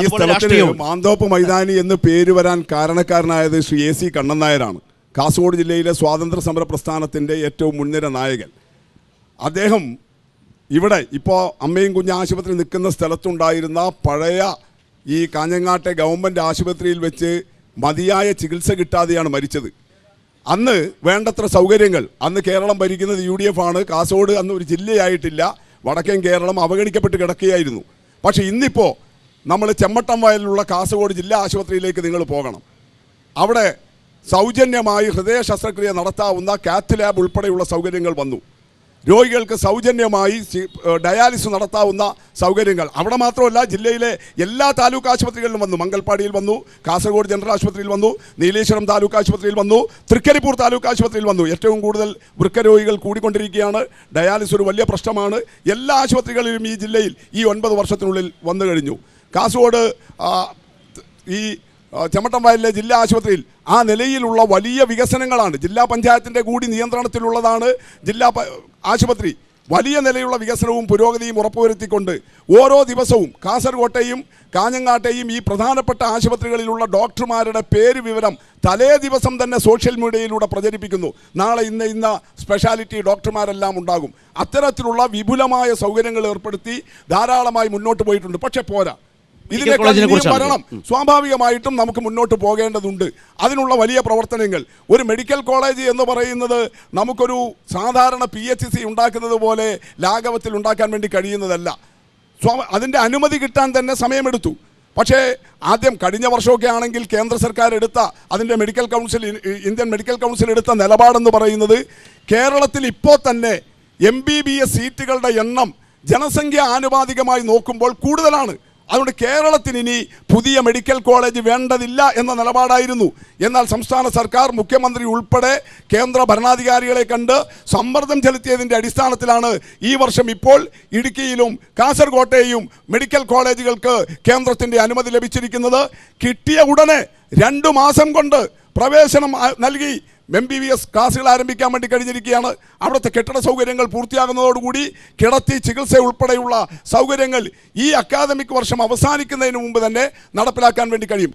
ഈ സ്ഥലത്തിന് മാന്തോപ്പ് മൈതാനി എന്ന് പേര് വരാൻ കാരണക്കാരനായത് ശ്രീ എ സി കണ്ണൻ നായരാണ്. കാസർഗോഡ് ജില്ലയിലെ സ്വാതന്ത്ര്യ സമര പ്രസ്ഥാനത്തിന്റെ ഏറ്റവും മുൻനിര നായകൻ. അദ്ദേഹം ഇവിടെ ഇപ്പോൾ അമ്മയും കുഞ്ഞ് ആശുപത്രി നിൽക്കുന്ന സ്ഥലത്തുണ്ടായിരുന്ന പഴയ ഈ കാഞ്ഞങ്ങാട്ടെ ഗവൺമെന്റ് ആശുപത്രിയിൽ വെച്ച് മതിയായ ചികിത്സ കിട്ടാതെയാണ് മരിച്ചത്. അന്ന് വേണ്ടത്ര സൗകര്യങ്ങൾ അന്ന് കേരളം ഭരിക്കുന്നത് യു ഡി എഫ് ആണ്. കാസർഗോഡ് അന്ന് ഒരു ജില്ലയായിട്ടില്ല. വടക്കൻ കേരളം അവഗണിക്കപ്പെട്ട് കിടക്കുകയായിരുന്നു. പക്ഷേ ഇന്നിപ്പോൾ നമ്മൾ ചെമ്മട്ടം വയലിലുള്ള കാസർഗോഡ് ജില്ലാ ആശുപത്രിയിലേക്ക് നിങ്ങൾ പോകണം. അവിടെ സൗജന്യമായി ഹൃദയ ശസ്ത്രക്രിയ നടത്താവുന്ന കാത്ത് ലാബ് ഉൾപ്പെടെയുള്ള സൗകര്യങ്ങൾ വന്നു. രോഗികൾക്ക് സൗജന്യമായി ഡയാലിസിസ് നടത്താവുന്ന സൗകര്യങ്ങൾ. അവിടെ മാത്രമല്ല ജില്ലയിലെ എല്ലാ താലൂക്ക് ആശുപത്രികളിലും വന്നു. മംഗൽപ്പാടിയിൽ വന്നു കാസർഗോഡ് ജനറൽ ആശുപത്രിയിൽ വന്നു നീലേശ്വരം താലൂക്ക് ആശുപത്രിയിൽ വന്നു തൃക്കരിപ്പൂർ താലൂക്ക് ആശുപത്രിയിൽ വന്നു. ഏറ്റവും കൂടുതൽ വൃക്കരോഗികൾ കൂടിക്കൊണ്ടിരിക്കുകയാണ്. ഡയാലിസിസ് ഒരു വലിയ പ്രശ്നമാണ്. എല്ലാ ആശുപത്രികളിലും ഈ ജില്ലയിൽ ഈ ഒൻപത് വർഷത്തിനുള്ളിൽ വന്നു കഴിഞ്ഞു. കാസർഗോഡ് ഈ ചെമട്ടം വയലിലെ ജില്ലാ ആശുപത്രിയിൽ ആ നിലയിലുള്ള വലിയ വികസനങ്ങളാണ്. ജില്ലാ പഞ്ചായത്തിന്റെ കൂടി നിയന്ത്രണത്തിലുള്ളതാണ് ജില്ലാ ആശുപത്രി. വലിയ നിലയുള്ള വികസനവും പുരോഗതിയും ഉറപ്പുവരുത്തിക്കൊണ്ട് ഓരോ ദിവസവും കാസർകോട്ടെയും കാഞ്ഞങ്ങാട്ടെയും ഈ പ്രധാനപ്പെട്ട ആശുപത്രികളിലുള്ള ഡോക്ടർമാരുടെ പേര് വിവരം തലേ ദിവസം തന്നെ സോഷ്യൽ മീഡിയയിലൂടെ പ്രചരിപ്പിക്കുന്നു. നാളെ ഇന്ന് ഇന്ന സ്പെഷ്യാലിറ്റി ഡോക്ടർമാരെല്ലാം ഉണ്ടാകും. അത്തരത്തിലുള്ള വിപുലമായ സൗകര്യങ്ങൾ ഏർപ്പെടുത്തി ധാരാളമായി മുന്നോട്ട് പോയിട്ടുണ്ട്. പക്ഷേ പോരാ. കുറിച്ചാണ്. വരണം. സ്വാഭാവികമായിട്ടും നമുക്ക് മുന്നോട്ട് പോകേണ്ടതുണ്ട്. അതിനുള്ള വലിയ പ്രവർത്തനങ്ങൾ. ഒരു മെഡിക്കൽ കോളേജ് എന്ന് പറയുന്നത് നമുക്കൊരു സാധാരണ പി എച്ച് സി ഉണ്ടാക്കുന്നത് പോലെ ലാഘവത്തിൽ ഉണ്ടാക്കാൻ വേണ്ടി കഴിയുന്നതല്ല. അതിന്റെ അനുമതി കിട്ടാൻ തന്നെ സമയമെടുത്തു. പക്ഷേ ആദ്യം കഴിഞ്ഞ വർഷമൊക്കെ ആണെങ്കിൽ കേന്ദ്ര സർക്കാർ എടുത്ത അതിന്റെ medical council Indian medical council എടുത്ത നിലപാടെന്ന് പറയുന്നത് കേരളത്തിൽ ഇപ്പോൾ തന്നെ എം ബി ബി എസ് സീറ്റുകളുടെ എണ്ണം ജനസംഖ്യ ആനുപാതികമായി നോക്കുമ്പോൾ കൂടുതലാണ്. അതുകൊണ്ട് കേരളത്തിന് ഇനി പുതിയ മെഡിക്കൽ കോളേജ് വേണ്ടതില്ല എന്ന നിലപാടായിരുന്നു. എന്നാൽ സംസ്ഥാന സർക്കാർ മുഖ്യമന്ത്രി ഉൾപ്പെടെ കേന്ദ്ര ഭരണാധികാരികളെ കണ്ട് സമ്മർദ്ദം ചെലുത്തിയതിന്റെ അടിസ്ഥാനത്തിലാണ് ഈ വർഷം ഇപ്പോൾ ഇടുക്കിയിലും കാസർകോട്ടെയും മെഡിക്കൽ കോളേജുകൾക്ക് കേന്ദ്രത്തിന്റെ അനുമതി ലഭിച്ചിരിക്കുന്നത്. കിട്ടിയ ഉടനെ രണ്ടു മാസം കൊണ്ട് പ്രവേശനം നൽകി എം ബി ബി എസ് ക്ലാസ്സുകൾ ആരംഭിക്കാൻ വേണ്ടി കഴിഞ്ഞിരിക്കുകയാണ്. അവിടുത്തെ കെട്ടിട സൗകര്യങ്ങൾ പൂർത്തിയാകുന്നതോടുകൂടി കിടത്തി ചികിത്സ ഉൾപ്പെടെയുള്ള സൗകര്യങ്ങൾ ഈ അക്കാദമിക് വർഷം അവസാനിക്കുന്നതിന് മുമ്പ് തന്നെ നടപ്പിലാക്കാൻ വേണ്ടി കഴിയും.